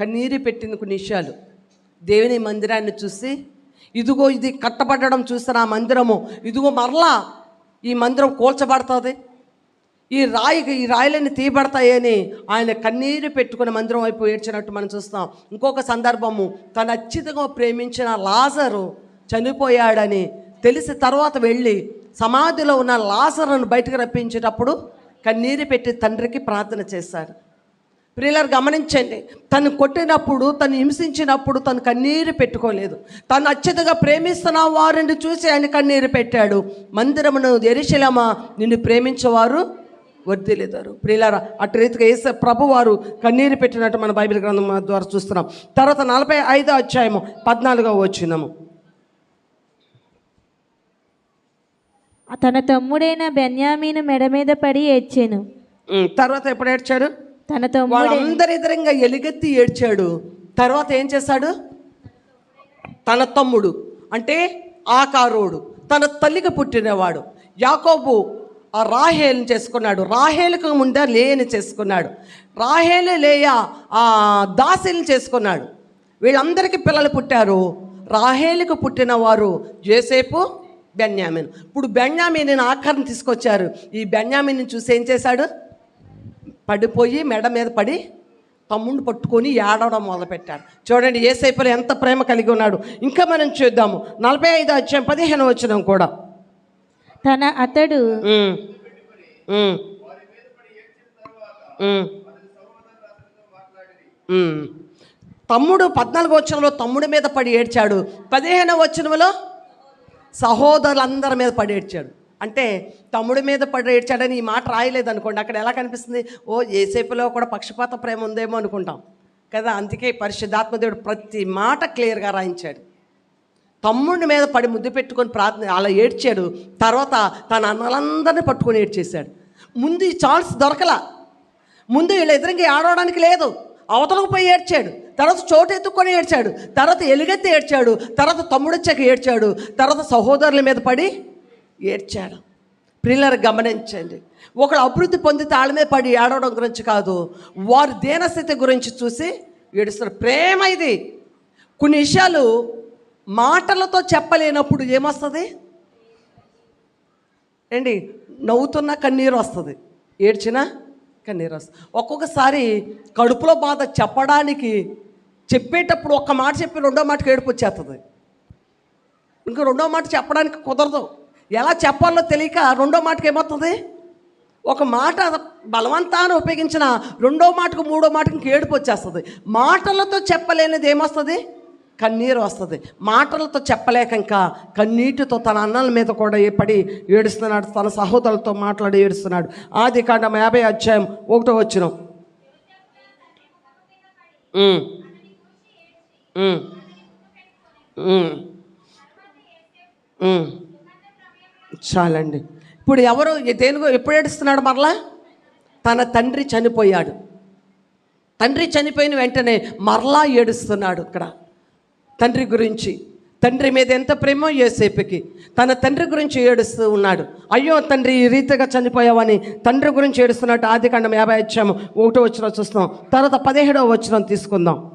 కన్నీరు పెట్టింది కొన్ని విషయాలు. దేవుని మందిరాన్ని చూసి ఇదిగో ఇది కట్టబడడం చూసిన ఆ మందిరము. ఇదిగో మరలా ఈ మందిరం కూల్చబడుతుంది. ఈ రాయి ఈ రాయిలన్నీ తీయబడతాయని ఆయన కన్నీరు పెట్టుకుని మందిరం వైపు ఏడ్చినట్టు మనం చూస్తాం. ఇంకొక సందర్భము తను అత్యధికంగా ప్రేమించిన లాజరు చనిపోయాడని తెలిసి తర్వాత వెళ్ళి సమాధిలో ఉన్న లాజరును బయటకు రప్పించేటప్పుడు కన్నీరు పెట్టి తండ్రికి ప్రార్థన చేశారు. ప్రియులారు గమనించండి తను కొట్టినప్పుడు తను హింసించినప్పుడు తను కన్నీరు పెట్టుకోలేదు. తను అత్యతగా ప్రేమిస్తున్న వారిని చూసి ఆయన కన్నీరు పెట్టాడు. మందిరమును ఎరిశలమా నిన్ను ప్రేమించేవారు వర్ధిల్లుతారు ప్రియులారా అటు రీతిగా ఏసే ప్రభు వారు కన్నీరు పెట్టినట్టు మన బైబిల్ గ్రంథం ద్వారా చూస్తున్నాం. తర్వాత నలభై ఐదో అధ్యాయము పద్నాలుగో వచ్చినాము తన తమ్ముడైన బెన్యామీను మెడ మీద పడి ఏడ్చాను. తర్వాత ఎప్పుడు ఏడ్చాడు? తన తమ్ముడు. వాళ్ళందరి ఎదురంగా ఎలుగెత్తి ఏడ్చాడు. తర్వాత ఏం చేశాడు తన తమ్ముడు. అంటే ఆకారోడు. తన తల్లికి పుట్టినవాడు. యాకోబు ఆ రాహేల్ని చేసుకున్నాడు. రాహేలుకు ముందే లేయని చేసుకున్నాడు. రాహేలు లేయ ఆ దాసిని చేసుకున్నాడు. వీళ్ళందరికీ పిల్లలు పుట్టారు. రాహేలుకు పుట్టిన వారు జేసేపు బెన్యామిన్. ఇప్పుడు బెన్యామిన్ ఆఖరిని తీసుకొచ్చారు. ఈ బెన్యామిని చూసి ఏం చేశాడు? పడిపోయి మెడ మీద పడి తమ్ముడిని పట్టుకొని ఏడవడం మొదలుపెట్టాడు. చూడండి ఏసైపులో ఎంత ప్రేమ కలిగి ఉన్నాడు. ఇంకా మనం చూద్దాము. నలభై ఐదు వచ్చాం పదిహేను వచ్చినాం కూడా. తన అతడు. తమ్ముడు పద్నాలుగు వచనంలో తమ్ముడి మీద పడి ఏడ్చాడు. పదిహేను వచనంలో సహోదరులందరి మీద పడి ఏడ్చాడు. అంటే తమ్ముడి మీద పడి ఏడ్చాడని ఈ మాట రాయలేదు అనుకోండి అక్కడ ఎలా కనిపిస్తుంది? ఓ ఏసేపులో కూడా పక్షపాత ప్రేమ ఉందేమో అనుకుంటాం. కదా? అందుకే పరిశుద్ధాత్మదేవుడు ప్రతి మాట క్లియర్గా రాయించాడు. తమ్ముడి మీద పడి ముద్దు పెట్టుకొని ప్రార్థన అలా ఏడ్చాడు. తర్వాత తన అన్నలందరినీ పట్టుకొని ఏడ్చేశాడు. ముందు ఈ ఛాన్స్ దొరకలా. ముందు వీళ్ళ ఎదురుగా ఆడవడానికి లేదు. అవతలకు పోయి ఏడ్చాడు. తర్వాత చోటు ఎత్తుకొని ఏడ్చాడు. తర్వాత ఎలుగెత్తి ఏడ్చాడు. తర్వాత తమ్ముడొచ్చాక ఏడ్చాడు. తర్వాత సహోదరుల మీద పడి ఏడ్చాడు. ప్రిల్లర్ గమనించండి. ఒకడు అభివృద్ధి పొందితే వాళ్ళ మీద పడి ఏడవడం గురించి కాదు వారి దీనస్థితి గురించి చూసి ఏడుస్తారు. ప్రేమ ఇది. కొన్ని విషయాలు మాటలతో చెప్పలేనప్పుడు ఏమొస్తుంది? ఏంటి? నవ్వుతున్న కన్నీరు వస్తుంది. ఏడ్చినా కన్నీరు వస్తుంది. ఒక్కొక్కసారి కడుపులో బాధ చెప్పడానికి చెప్పేటప్పుడు ఒక్క మాట చెప్పి రెండో మాటకి ఏడుపు వచ్చేస్తుంది. ఇంకా రెండో మాట చెప్పడానికి కుదరదు. ఎలా చెప్పాలో తెలియక రెండో మాటకి ఏమవుతుంది? ఒక మాట బలవంతాన్ని ఉపయోగించిన రెండో మాటకు మూడో మాటకి ఇంక ఏడుపు వచ్చేస్తుంది. మాటలతో చెప్పలేనిది ఏమొస్తుంది? కన్నీరు వస్తుంది. మాటలతో చెప్పలేక ఇంకా కన్నీటితో తన అన్నల మీద కూడా ఏ పడి ఏడుస్తున్నాడు. తన సహోదరులతో మాట్లాడి ఏడుస్తున్నాడు. ఆది కాండం యాభై అధ్యాయం ఒకటో వచ్చిన చాలండి. ఇప్పుడు ఎవరు దేని ఎప్పుడు ఏడుస్తున్నాడు మరలా? తన తండ్రి చనిపోయాడు. తండ్రి చనిపోయిన వెంటనే మరలా ఏడుస్తున్నాడు ఇక్కడ. తండ్రి గురించి. తండ్రి మీద ఎంత ప్రేమో ఏసేపుకి తన తండ్రి గురించి ఏడుస్తూ ఉన్నాడు. అయ్యో తండ్రి ఈ రీతిగా చనిపోయావని తండ్రి గురించి ఏడుస్తున్నట్టు ఆది కాండం యాభై వచ్చాము ఒకటో వచ్చిన చూస్తాం తర్వాత పదిహేడవ వచ్చిన తీసుకుందాం.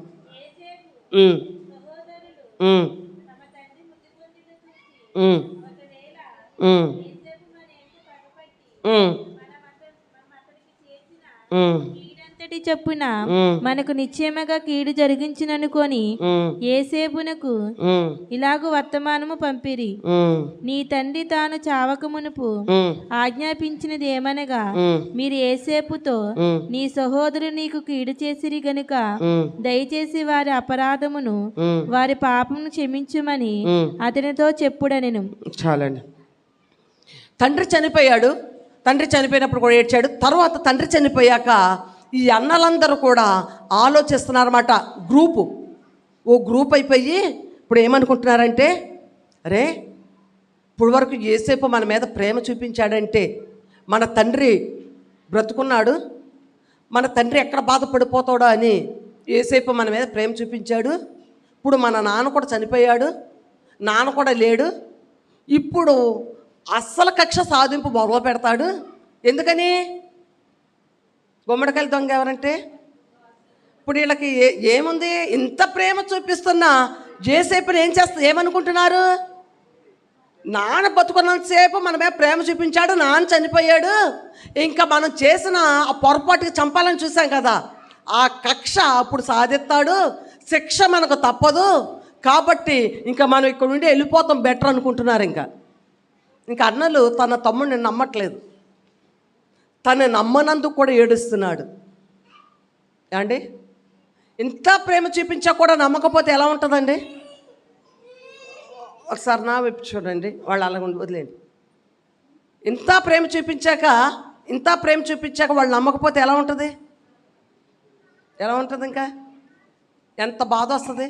Mm. కీడంతటి చొప్పున. మనకు నిశ్చయముగా కీడు జరిగించిననుకొని. ఏసేపునకు. ఇలాగు వర్తమానము పంపిరి. నీ తండ్రి తాను చావక మునుపు ఉమ్. ఆజ్ఞాపించినది ఏమనగా. మీరు ఏసేపుతో. నీ సహోదరు నీకు కీడు చేసిరి గనుక. దయచేసి వారి అపరాధమును. వారి పాపమును క్షమించుమని. అతనితో చెప్పుడనెను చాలండి తండ్రి చనిపోయాడు. తండ్రి చనిపోయినప్పుడు కూడా ఏడ్చాడు. తర్వాత తండ్రి చనిపోయాక ఈ అన్నలందరూ కూడా ఆలోచిస్తున్నారన్నమాట. గ్రూపు. ఓ గ్రూప్ అయిపోయి ఇప్పుడు ఏమనుకుంటున్నారంటే అరే ఇప్పుడు వరకు ఏసేపు మన మీద ప్రేమ చూపించాడంటే మన తండ్రి బ్రతుకున్నాడు. మన తండ్రి ఎక్కడ బాధపడిపోతాడో అని ఏసేపు మన మీద ప్రేమ చూపించాడు. ఇప్పుడు మన నాన్న కూడా చనిపోయాడు. నాన్న కూడా లేడు. ఇప్పుడు అస్సలు కక్ష సాధింపు మొదలు పెడతాడు. ఎందుకని? గుమ్మడికాయలు దొంగ ఎవరంటే? ఇప్పుడు వీళ్ళకి ఏ ఏముంది? ఇంత ప్రేమ చూపిస్తున్నా జేసేపుని ఏం చేస్తా ఏమనుకుంటున్నారు? నాన్న బతుకున్నంతసేపు మనమే ప్రేమ చూపించాడు నాన్న చనిపోయాడు. ఇంకా మనం చేసిన ఆ పొరపాటుకి చంపాలని చూసాం కదా. ఆ కక్ష అప్పుడు సాధిస్తాడు. శిక్ష మనకు తప్పదు. కాబట్టి ఇంకా మనం ఇక్కడ నుండి వెళ్ళిపోతాం బెటర్ అనుకుంటున్నారు ఇంకా. ఇంకా అన్నలు తన తమ్ముడిని నమ్మట్లేదు. తను నమ్మనందుకు కూడా ఏడుస్తున్నాడు. అండి ఇంత ప్రేమ చూపించా కూడా నమ్మకపోతే ఎలా ఉంటుందండి? ఒకసారి నా వైపు చూడండి వాళ్ళు అలా ఉండి వదిలేండి ఇంత ప్రేమ చూపించాక ఇంత ప్రేమ చూపించాక వాళ్ళు నమ్మకపోతే ఎలా ఉంటుంది? ఎలా ఉంటుంది ఇంకా? ఎంత బాధ వస్తుంది?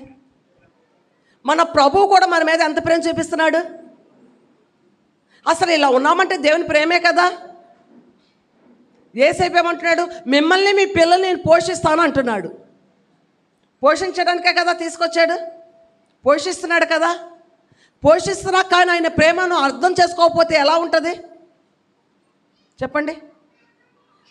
మన ప్రభువు కూడా మన మీద ఎంత ప్రేమ చూపిస్తున్నాడు? అసలు ఇలా ఉన్నామంటే దేవుని ప్రేమే కదా? ఏసేపు ఏమంటున్నాడు మిమ్మల్ని మీ పిల్లల్ని నేను పోషిస్తాను అంటున్నాడు. పోషించడానికే కదా తీసుకొచ్చాడు? పోషిస్తున్నాడు కదా? పోషిస్తున్నా కానీ ఆయన ప్రేమను అర్థం చేసుకోకపోతే ఎలా ఉంటుంది? చెప్పండి.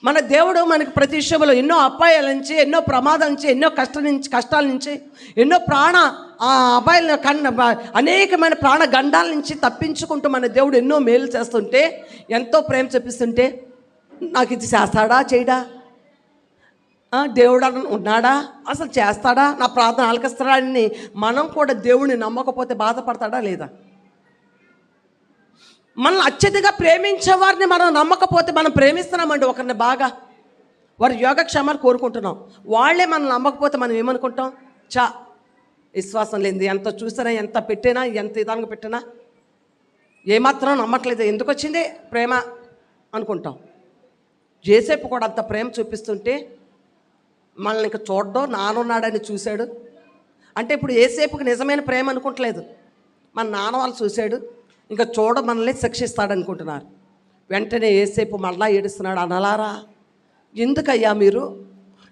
మన దేవుడు మనకి ప్రతి విషయంలో ఎన్నో అపాయాల నుంచి ఎన్నో ప్రమాదాల నుంచి ఎన్నో కష్టం నుంచి కష్టాల నుంచి ఎన్నో ప్రాణ ఆ అపాయాల కన్న అనేకమైన ప్రాణ గండాల నుంచి తప్పించుకుంటూ మన దేవుడు ఎన్నో మేలు చేస్తుంటే ఎంతో ప్రేమ చూపిస్తుంటే నాకు ఇది చేస్తాడా చేయడా? దేవుడు ఉన్నాడా? అసలు చేస్తాడా? నా ప్రార్థన ఆలకిస్తాడా? అని మనం కూడా దేవుడిని నమ్మకపోతే బాధపడతాడా లేదా? మనల్ని అత్యధిగా ప్రేమించే వారిని మనం నమ్మకపోతే మనం ప్రేమిస్తున్నామండి ఒకరిని బాగా. వారి యోగక్షేమాలు కోరుకుంటున్నాం. వాళ్ళే మనం నమ్మకపోతే మనం ఏమనుకుంటాం? చా విశ్వాసం లేనిది. ఎంత చూసినా ఎంత పెట్టినా ఎంత ఇదానికి పెట్టినా ఏమాత్రం నమ్మట్లేదు. ఎందుకు వచ్చింది? ప్రేమ అనుకుంటాం. జేసేపు కూడా అంత ప్రేమ చూపిస్తుంటే మనల్ని ఇంకా చూడడం నానున్నాడని చూశాడు. అంటే ఇప్పుడు ఏసేపుకి నిజమైన ప్రేమ అనుకుంటలేదు. మన నాన్న వాళ్ళు చూశాడు. ఇంకా చూడ మనల్ని శిక్షిస్తాడనుకుంటున్నారు. వెంటనే ఏసేపు మళ్ళా ఏడుస్తున్నాడు అనలారా ఎందుకయ్యా మీరు?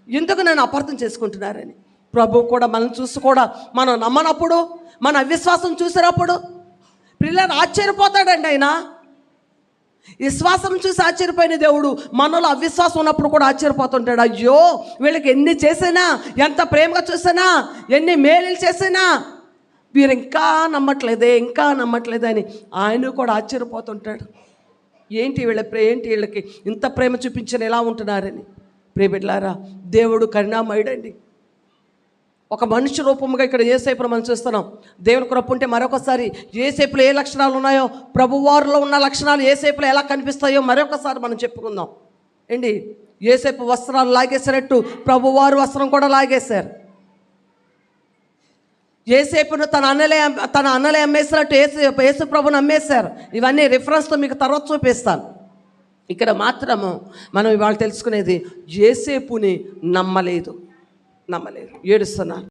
ఎందుకు నేను అపార్థం చేసుకుంటున్నారని? ప్రభు కూడా మనం చూసి కూడా మనం నమ్మనప్పుడు మన అవిశ్వాసం చూసినప్పుడు పిల్లలు ఆశ్చర్యపోతాడండి ఆయన. విశ్వాసం చూసి ఆశ్చర్యపోయిన దేవుడు మనలో అవిశ్వాసం ఉన్నప్పుడు కూడా ఆశ్చర్యపోతుంటాడు. అయ్యో వీళ్ళకి ఎన్ని చేసినా ఎంత ప్రేమగా చూసినా ఎన్ని మేలు చేసినా వీరు ఇంకా నమ్మట్లేదే ఇంకా నమ్మట్లేదే అని ఆయన కూడా ఆశ్చర్యపోతుంటాడు. ఏంటి వీళ్ళ ప్రే ఏంటి వీళ్ళకి ఇంత ప్రేమ చూపించిన ఎలా ఉంటున్నారని? ప్రేమిట్లారా దేవుడు కరుణామయుడండి. ఒక మనిషి రూపముగా ఇక్కడ ఏసేపును మనం చూస్తున్నాం. దేవుని కృప ఉంటే మరొకసారి ఏసేపులో ఏ లక్షణాలు ఉన్నాయో ప్రభువారిలో ఉన్న లక్షణాలు ఏసేపులో ఎలా కనిపిస్తాయో మరొకసారి మనం చెప్పుకుందాం. ఏంటి? ఏసేపు వస్త్రాలు లాగేసినట్టు ప్రభువారు వస్త్రం కూడా లాగేశారు. ఏసేపును తన అన్నలే తన అన్నలే అమ్మేసినట్టు ఏసు యేసు ప్రభుని అమ్మేశారు. ఇవన్నీ రిఫరెన్స్తో మీకు తర్వాత చూపిస్తాను. ఇక్కడ మాత్రము మనం ఇవాళ తెలుసుకునేది ఏసేపుని నమ్మలేదు. నమ్మలేదు. ఏడుస్తున్నారు